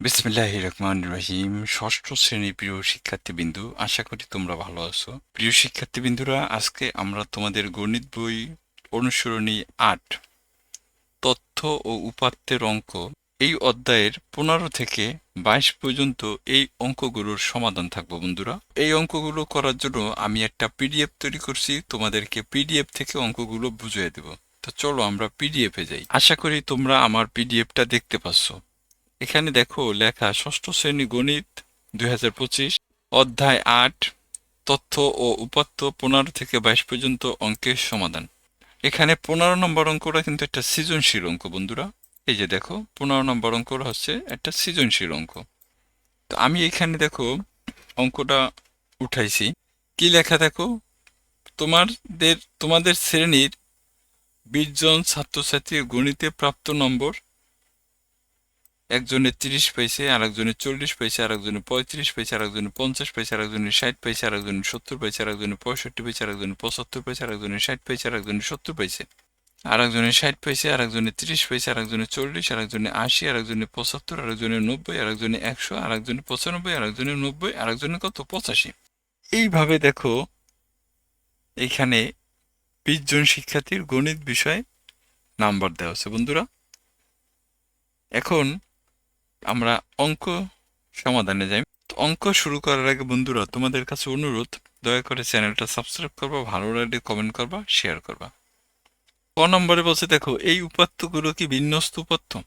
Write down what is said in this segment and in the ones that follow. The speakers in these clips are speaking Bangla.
বিসমিল্লাহ রহমান রহিম। ষষ্ঠ শ্রেণি প্রিয় শিক্ষার্থীবৃন্দু, আশা করি তোমরা ভালো আছো। প্রিয় শিক্ষার্থীবৃন্দুরা, আজকে আমরা তোমাদের গণিত বই অনুসরণী আট, তথ্য ও উপাত্তের অঙ্ক এই অধ্যায়ের পনেরো থেকে বাইশ পর্যন্ত এই অঙ্কগুলোর সমাধান থাকব বন্ধুরা। এই অঙ্কগুলো করার জন্য আমি একটা পিডিএফ তৈরি করছি, তোমাদেরকে পিডিএফ থেকে অঙ্কগুলো বুঝিয়ে দেব। তো চলো আমরা পিডিএফে যাই। আশা করি তোমরা আমার পিডিএফটা দেখতে পাচ্ছ। এখানে দেখো লেখা ষষ্ঠ শ্রেণি গণিত দুই হাজার পঁচিশ, অধ্যায় আট, তথ্য ও উপাত্ত পনেরো থেকে বাইশ পর্যন্ত অঙ্কের সমাধান। এখানে পনেরো নম্বর অঙ্কটা কিন্তু একটা সৃজনশীল অঙ্ক বন্ধুরা। এই যে দেখো, পনেরো নম্বর অঙ্কটা হচ্ছে একটা সৃজনশীল অঙ্ক। তো আমি এখানে দেখো অঙ্কটা উঠাইছি। কি লেখা দেখো? তোমাদের তোমাদের শ্রেণির বিশ জন ছাত্রছাত্রীর গণিতে প্রাপ্ত নম্বর একজনের তিরিশ পাইছে একজনের চল্লিশ পাইছে আর একজনের পঁয়ত্রিশ পাইছে আর একজনের পঞ্চাশ পাইছে আর একজনের ষাট পাইছে আর একজনের সত্তর পাইছে আর একজনের পঁয়ষট্টি পাইছে আর একজনের পঁচাত্তর পাইছে আর একজনের ষাট পাইছে আর একজনের সত্তর পাইছে আর একজনের ষাট পাইছে একজনের তিরিশ পাইছে আর একজনের চল্লিশ আর একজনের আশি আর একজনের পঁচাত্তর আর একজনের নব্বই আর একজনের একশো আর একজনের পঁচানব্বই আর একজনের নব্বই আর একজনের কত পঁচাশি এইভাবে দেখো এখানে বিশ জন শিক্ষার্থীর গণিত বিষয়ে নাম্বার দেওয়া আছে বন্ধুরা এখন আমরা অঙ্ক সমাধানে যাই। তো অঙ্ক শুরু করার আগে বন্ধুরা, তোমাদের কাছে অনুরোধ, দয়া করে চ্যানেলটা সাবস্ক্রাইব করবা, ভালো লাগলে কমেন্ট করবা শেয়ার করবা। ক নম্বরে বলছে, দেখো, এই উপাত্তগুলো কি বিন্যস্ত উপাত্ত?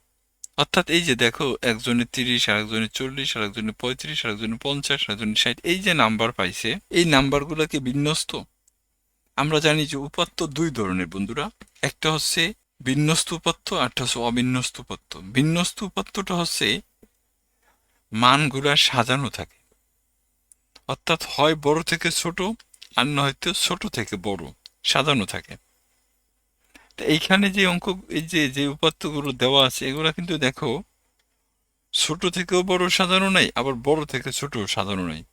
অর্থাৎ এই যে দেখো একজনের তিরিশ আর একজনের চল্লিশ আর একজনের পঁয়ত্রিশ আর একজনের পঞ্চাশ আর একজনের ষাট, এই যে নাম্বার পাইছে, এই নাম্বারগুলো কি বিন্যস্ত? আমরা জানি যে উপাত্ত দুই ধরনের বন্ধুরা। একটা হচ্ছে বিন্যস্ত আরটা হচ্ছে অবিন্যস্ত উপাত্তটা হচ্ছে মানগুলা সাজানো থাকে। অর্থাৎ হয় বড় থেকে ছোট, আর নয়তো ছোট থেকে বড়, সাজানো থাকে। এইখানে যে অঙ্ক, এই যে যে উপাত্তগুলো দেওয়া আছে, এগুলা কিন্তু দেখো, ছোট থেকেও বড় সাজানো নাই, আবার বড় থেকে ছোট সাজানো নাই।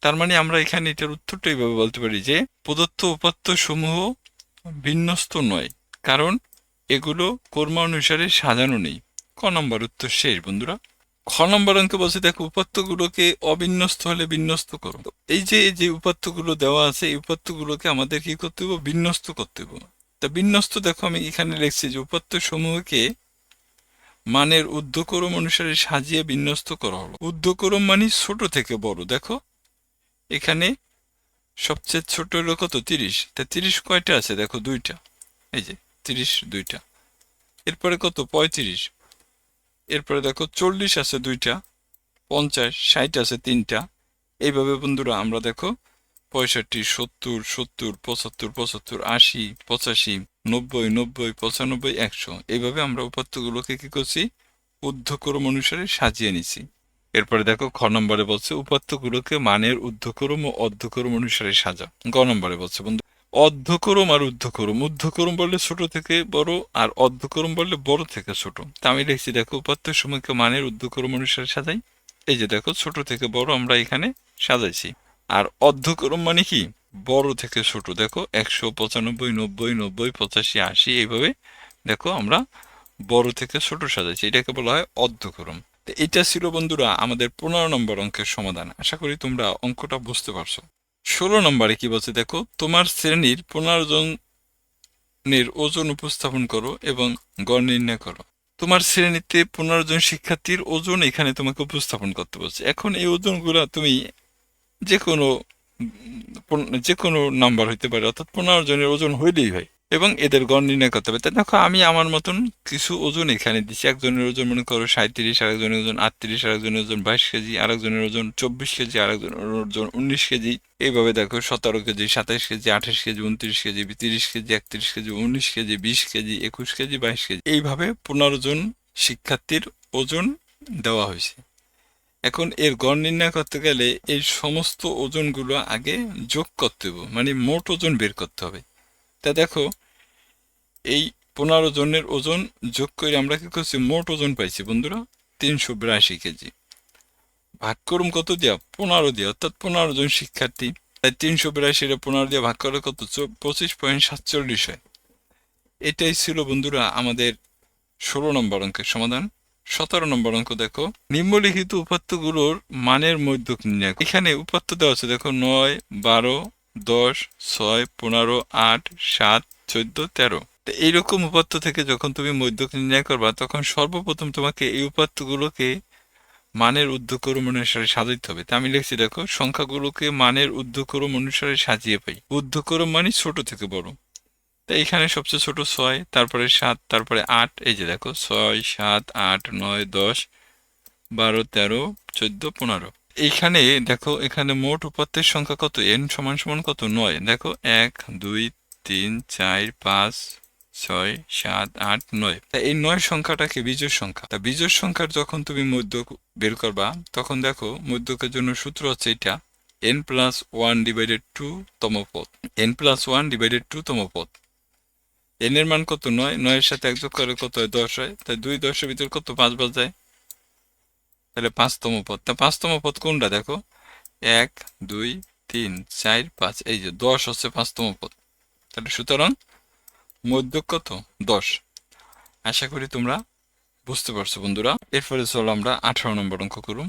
তার মানে আমরা এখানে এটার উত্তরটা এইভাবে বলতে পারি যে, প্রদত্ত উপাত্ত সমূহ বিন্যস্ত নয়। কারণ এগুলো কর্মানুসারে সাজানো নেই। ক নম্বর উত্তর শেষ, বন্ধুরা। খ নম্বর অঙ্কে বলছে, দেখো, উপাত্তগুলোকে অবিন্যস্ত হলে বিন্যস্ত করো। এই যে যে উপাত্তগুলো দেওয়া আছে, এই উপাত্তগুলোকে আমাদের কি করতে হবে বিন্যস্ত করতে হবে তা বিন্যস্ত, দেখো, আমি এখানে লিখছি যে উপাত্ত সমূহকে মানের ঊর্ধ্বক্রম অনুসারে সাজিয়ে বিন্যস্ত করা হলো। ঊর্ধ্বক্রম মানে ছোট থেকে বড়, দেখো। এখানে সবচেয়ে ছোট হলো কত? তিরিশ। তা তিরিশ কয়টা আছে? দেখো, দুইটা। এই যে তিরিশ দুইটা। এরপরে কত? পঁয়ত্রিশ। এরপরে দেখো, চল্লিশ আছে দুইটা, পঞ্চাশ, ষাট আছে তিনটা। এইভাবে বন্ধুরা আমরা দেখো, পঁয়ষট্টি, সত্তর সত্তর, পঁচাত্তর পঁচাত্তর, আশি, পঁচাশি, নব্বই নব্বই, পঁচানব্বই, একশো। এইভাবে আমরা উপাত্তগুলোকে কি করছি? ঊর্ধ্বক্রম অনুসারে সাজিয়ে নিছি। এরপরে দেখো, খ নম্বরে বলছে, উপাত্তগুলোকে মানের ঊর্ধ্বক্রম ও অর্ধক্রম অনুসারে সাজা গ নম্বরে বলছে, বন্ধু অর্ধক্রম আর ঊর্ধ্বক্রম। ঊর্ধ্বক্রম বললে ছোট থেকে বড় আর অর্ধক্রম বললে বড় থেকে ছোট। তা আমি লিখছি, দেখো উপাত্ত সময়কে মানের ঊর্ধ্বক্রম অনুসারে সাজাই। এই যে দেখো, ছোট থেকে বড় আমরা এখানে সাজাইছি। আর অর্ধক্রম মানে কি? বড় থেকে ছোট। দেখো, একশো পঁচানব্বই, নব্বই নব্বই, পঁচাশি, আশি, এইভাবে দেখো আমরা বড় থেকে ছোট সাজাইছি। এটাকে বলা হয় অর্ধক্রম। তো এটা ছিল বন্ধুরা আমাদের পনেরো নম্বর অঙ্কের সমাধান। আশা করি তোমরা অঙ্কটা বুঝতে পারছ। ষোলো নম্বরে কি বলছে, দেখো, তোমার শ্রেণির পনেরো জনের ওজন উপস্থাপন করো এবং গড় নির্ণয় করো। তোমার শ্রেণীতে পনেরো জন শিক্ষার্থীর ওজন এখানে তোমাকে উপস্থাপন করতে বলছে। এখন এই ওজনগুলো তুমি যে কোনো যে কোনো নাম্বার হইতে পারে, অর্থাৎ পনেরো জনের ওজন হইলেই হয়। এবং এদের গড় নির্ণয় করতে হবে। তাই দেখো, আমি আমার মতন কিছু ওজন এখানে দিচ্ছি। একজনের ওজন মনে করো সাঁত্রিশ আরেকজনের ওজন আটত্রিশ, আরেকজনের ওজন বাইশ কেজি, আরেকজনের ওজন চব্বিশ কেজি, আরেকজনের ওজন উনিশ কেজি। এইভাবে দেখো, সতেরো কেজি, সাতাইশ কেজি, আঠাশ কেজি, উনত্রিশ কেজি, তিরিশ কেজি, একত্রিশ কেজি, উনিশ কেজি, বিশ কেজি, একুশ কেজি, বাইশ কেজি। এইভাবে পনেরো জন শিক্ষার্থীর ওজন দেওয়া হয়েছে। এখন এর গড় নির্ণয় করতে গেলে এই সমস্ত ওজনগুলো আগে যোগ করতে হবে। মানে মোট ওজন বের করতে হবে। তা দেখো এই পনেরো জনের ওজন যোগ করে আমরা কি করছি? মোট ওজন পাইছি বন্ধুরা, তিনশো বিরাশি কেজি। ভাগ করুম কত দিয়া? পনেরো দিয়া। অর্থাৎ পনেরো জন শিক্ষার্থী। তাই তিনশো বিরাশিটা পনেরো দিয়ে ভাগ করে কত? পঁচিশ পয়েন্ট সাতচল্লিশ হয়। এটাই ছিল বন্ধুরা আমাদের ষোলো নম্বর অঙ্কের সমাধান। সতেরো নম্বর অঙ্ক দেখো। নিম্নলিখিত উপাত্তগুলোর মানের মধ্যক নির্ণয় এখানে উপাত্ত দেওয়া আছে, দেখো, নয়, বারো, দশ, ছয়, পনেরো, আট, সাত, চোদ্দ, তেরো। এইরকম উপাত্ত থেকে যখন তুমি মধ্যক নির্ণয় করবা, তখন সর্বপ্রথম তোমাকে এই উপাত্তগুলোকে মানের উদ্ধক্রম অনুসারে সাজাইতে হবে। তা আমি লিখছি, দেখো, সংখ্যাগুলোকে মানের উদ্ধক্রম অনুসারে সাজিয়ে পাই। উদ্ধক্রম মানে ছোট থেকে বড়। তো এখানে সবচেয়ে ছোট ছয়, তারপরে সাত, তারপরে আট, এই যে দেখো, ছয়, সাত, আট, নয়, দশ, বারো, তেরো, চোদ্দ, পনেরো। এইখানে দেখো, এখানে মোট উপাত্তের সংখ্যা কত? এন সমান সমান কত? নয়। দেখো, এক, দুই, তিন, চার, পাঁচ ছয়, সাত, আট, নয়। তা এই নয় সংখ্যাটাকে বিজোড় সংখ্যা? তা বিজোড় সংখ্যার যখন তুমি মধ্যক বের করবা, তখন দেখো মধ্যকের জন্য সূত্র হচ্ছে এটা N plus one divided two তম পদ। N plus one divided two তম পদ। এন এর মান কত? নয়। নয়ের সাথে এক যোগ করে কত হয়? দশ হয়। তাই দুই দশের ভিতর কত? পাঁচ বাজায় তাহলে পাঁচতম পদ। তা পাঁচতম পদ কোনটা দেখো? এক, দুই, তিন, চার, পাঁচ। এই যে দশ হচ্ছে পাঁচতম পদ। তাহলে সুতরাং মধ্যক কত? দশ। আশা করি তোমরা বুঝতে পারছ বন্ধুরা। এরপরে চলো আমরা আঠারো নম্বর অঙ্ক করুন।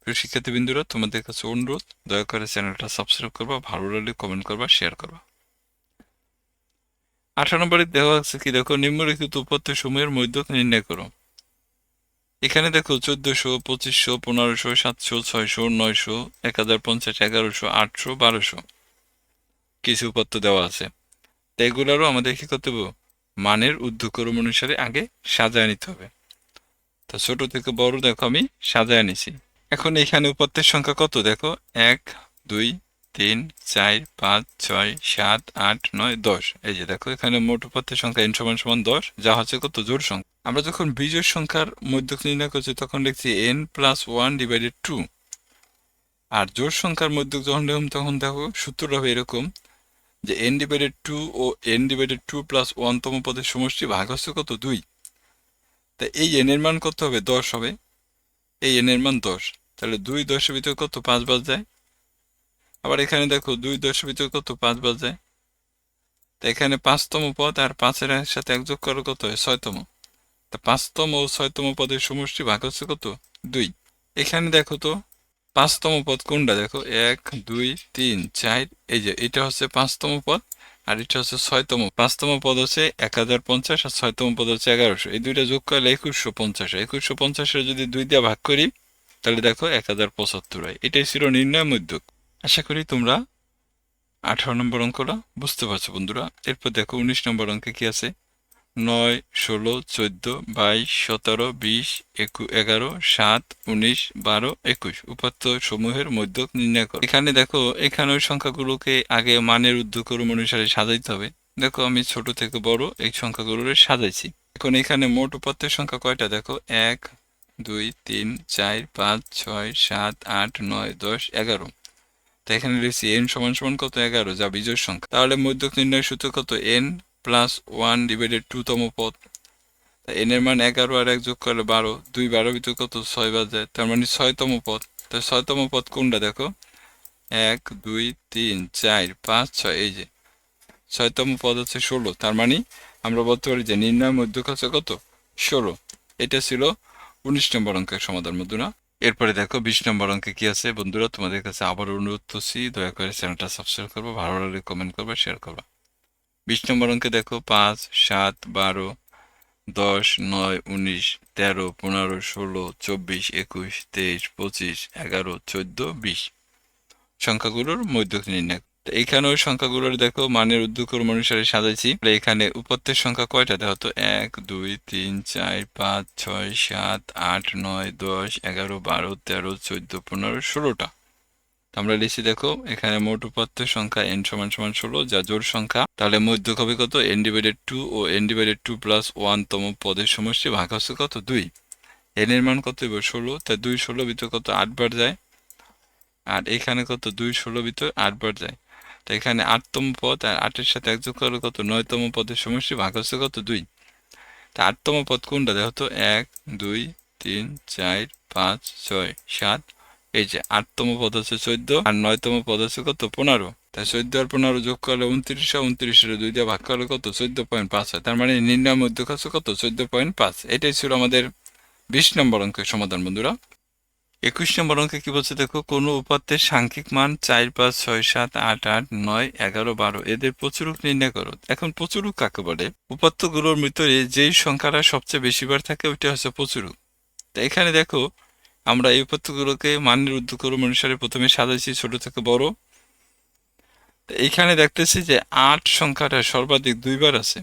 প্রিয় শিক্ষার্থী বিন্দুরা তোমাদের কাছে অনুরোধ, দয়া করে চ্যানেলটা সাবস্ক্রাইব করবা, ভালো লাগলে কমেন্ট করবা শেয়ার করবা। আঠারো নম্বরে দেওয়া আছে কি, দেখো, নিম্নলিখিত উপাত্ত সমূহের মধ্যক নির্ণয় করো। এখানে দেখো, চোদ্দশো, পঁচিশশো, পনেরোশো, সাতশো, ছয়শো, নয়শো, এক হাজার পঞ্চাশ, এগারোশো, আটশো, বারোশো। কিছু উপাত্ত দেওয়া আছে। তো এগুলারও আমাদের কি করতে হবে? মানের ঊর্ধ্বক্রম অনুসারে আগে সাজায় নিতে হবে। তো ছোট থেকে বড় দেখো আমি সাজায় নিছি। এখন এখানে উপাত্তের সংখ্যা কত দেখো? এক, দুই, তিন, চার, পাঁচ, ছয়, সাত, আট, নয়, দশ। এই যে দেখো, এখানে মোট উপাত্তের সংখ্যা এন সমান সমান দশ, যা হচ্ছে কত? জোড় সংখ্যা। আমরা যখন বিজোড় সংখ্যার মধ্যক নির্ণয় করছি, তখন লিখছি N plus one divided two আর জোড় সংখ্যার মধ্যক যখন তখন দেখো, সূত্রটা হবে এরকম। যে এন ডিভাইডেড টু ও এন ডিভাইডেড টু প্লাস ওয়ানতম পদের সমষ্টি ভাগ হচ্ছে কত? দুই। তা এই এন এর মান কত হবে? দশ হবে। এই এন এর মান দশ। তাহলে দুই দশের ভিতরে কত? পাঁচ বাজ যায়। আবার এখানে দেখো, দুই দশের ভিতরে কত? পাঁচ বাজ যায়। তা এখানে পাঁচতম পদ আর পাঁচের সাথে একযোগ করো কত হয়? ছয়তম তা পাঁচতম ও ছয়তম পদের সমষ্টি ভাগ হচ্ছে কত? দুই। এখানে দেখো তো পাঁচতম পদ কোনটা? দেখো, এক, দুই, তিন, চার, এই যে এটা হচ্ছে পাঁচতম পদ আর এটা হচ্ছে ছয়তম পাঁচতম পদ হচ্ছে এক হাজার পঞ্চাশ আর ছয়তম পদ হচ্ছে এগারোশো। এই দুইটা যোগ করলে একুশশো পঞ্চাশ। একুশশো পঞ্চাশের যদি দুই দিয়ে ভাগ করি, তাহলে দেখো এক হাজার পঁচাত্তর হয়। এটাই ছিল নির্ণয় মধ্যক। আশা করি তোমরা আঠারো নম্বর অঙ্কটা বুঝতে পারছ বন্ধুরা। এরপর দেখো উনিশ নম্বর অঙ্কে কি আছে? নয়, ষোলো, চোদ্দ, বাইশ, সতেরো, বিশ, একু, এগারো, সাত, উনিশ, বারো, একুশ উপাত্ত সমূহের মধ্যক নির্ণয় করো। এখানে দেখো, এখানে ওই সংখ্যাগুলোকে আগে মানের উদ্ধক্রম অনুসারে সাজাইতে হবে। দেখো, আমি ছোট থেকে বড় এই সংখ্যাগুলো সাজাইছি। এখন এখানে মোট উপাত্তের সংখ্যা কয়টা? দেখো, এক, দুই, তিন, চার, পাঁচ, ছয়, সাত, আট, নয়, দশ, এগারো। তো এখানে লিখছি এন সমান সমান কত? এগারো, যা বিজোড় সংখ্যা। তাহলে মধ্যক নির্ণয় সূত্র কত? N plus one divided two তম পদ। এন এর মান এগারো আর এক যোগ করলে বারো, দুই বারো ভিতর কত ছয় বাজে, তার মানে ছয়তম পদ। তো ছয়তম পদ কোনটা দেখো? এক, দুই, তিন, চার, পাঁচ, ছয়, এই যে। ছয়তম পদ হচ্ছে ষোলো, তার মানে আমরা বলতে পারি যে নির্ণয় মধ্যক হচ্ছে কত? ষোলো। এটা ছিল উনিশ নম্বর অঙ্কের সমাধান বন্ধুরা। এরপরে দেখো বিশ নম্বর অঙ্কে কি আছে বন্ধুরা? তোমাদের কাছে আবার অনুরোধ করছি, দয়া করে চ্যানেলটা সাবস্ক্রাইব করব, ভালো লাগলে কমেন্ট করবে শেয়ার করবা। বিশ নম্বর অঙ্কে দেখো, পাঁচ, সাত, বারো, দশ, নয়, উনিশ, তেরো, পনেরো, ষোলো, চব্বিশ, একুশ, তেইশ, পঁচিশ, এগারো, চোদ্দ, বিশ। সংখ্যাগুলোর মধ্যক নির্ণয় ওই সংখ্যাগুলোর দেখো, মানের উদ্যোগক্রম অনুসারে সাজাইছি। এখানে উপাত্তের সংখ্যা কয়টা? দেখো এক, দুই, তিন, চার, পাঁচ, ছয়, সাত, আট, নয়, দশ, এগারো, বারো, তেরো, চোদ্দ, পনেরো, ষোলোটা। আমরা লিখছি, দেখো, এখানে মোট উপাত্তের সংখ্যা এন সমান সমান ষোলো, যা জোড় সংখ্যা। তাহলে মধ্যক হবে কত? এন ডিভাইডেড টু ও N divided two plus one তম পদের সমষ্টি ভাগ হচ্ছে কত? দুই। এন এর মান কত? হবে ষোলো। তাই দুই ষোলো ভিতর কত? আটবার যায়। আর এখানে কত? দুই ষোলো ভিতর আটবার যায়। তো এখানে আটতম পদ আর আটের সাথে এক যোগ করলে কত? নয়তম পদের সমষ্টি ভাগ হচ্ছে কত? দুই। তা আটতম পদ কোনটা? দেখো তো, এক, দুই, তিন, চার, পাঁচ, ছয়, সাত এই যে আটতম পদ হচ্ছে চোদ্দ, আর নয়তম পদ হচ্ছে কত? পনেরো। তাই চোদ্দ আর পনেরো যোগ করলে উনত্রিশশো উনত্রিশের দুই দিয়ে ভাগ করলে কত? চোদ্দ পয়েন্ট পাঁচ হয়। তার মানে নির্ণয় মধ্যক হচ্ছে কত? চোদ্দ পয়েন্ট পাঁচ। এটাই ছিল আমাদের বিশ নম্বর অঙ্কের সমাধান, বন্ধুরা। একুশ নম্বর অঙ্কে কি বলছে দেখো? কোনো উপাত্তের সাংখ্যিক মান চার, পাঁচ, ছয়, সাত, আট আট, নয়, এগারো, বারো। এদের প্রচুরক নির্ণয় করো। এখন প্রচুরক কাকে বলে? উপাত্তগুলোর ভিতরে যেই সংখ্যাটা সবচেয়ে বেশিবার থাকে, ওইটা হচ্ছে প্রচুরক। তো এখানে দেখো আমরা এই উপাত্তগুলোকে মানের উদ্যোগক্রম অনুসারে প্রথমে সাজাইছি, ছোট থেকে বড়। তো এইখানে দেখতেছি যে আট সংখ্যাটা সর্বাধিক দুইবার আছে।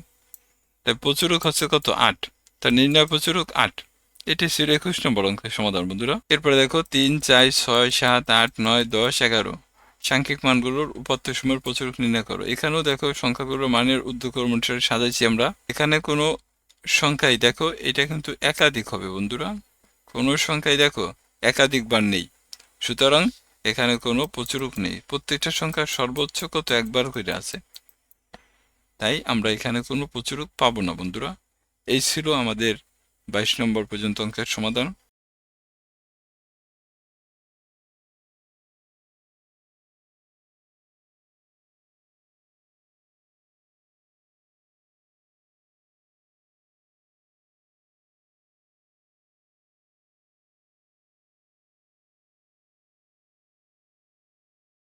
তাই প্রচুরক হচ্ছে কত? আট। তা নির্ণয় প্রচুরক আট। এটি ছিল একুশ নম্বর অঙ্কের সমাধান, বন্ধুরা। এরপরে দেখো, তিন, চার, ছয়, সাত, আট, নয়, দশ, এগারো। সাংখ্যিক মানগুলোর উপাত্ত সময়ের প্রচুরক নির্ণয় করো। এখানেও দেখো সংখ্যাগুলোর মানের উদ্যোগক্রম অনুসারে সাজাইছি আমরা। এখানে কোনো সংখ্যাই দেখো, এটা কিন্তু একাধিক হবে, বন্ধুরা। কোনো সংখ্যায় দেখো একাধিকবার নেই। সুতরাং এখানে কোনো প্রচুরূপ নেই। প্রত্যেকটা সংখ্যা সর্বোচ্চ কত একবার করে আছে? তাই আমরা এখানে কোনো প্রচুরূপ পাবো না, বন্ধুরা। এই ছিল আমাদের বাইশ নম্বর পর্যন্ত অঙ্কের সমাধান।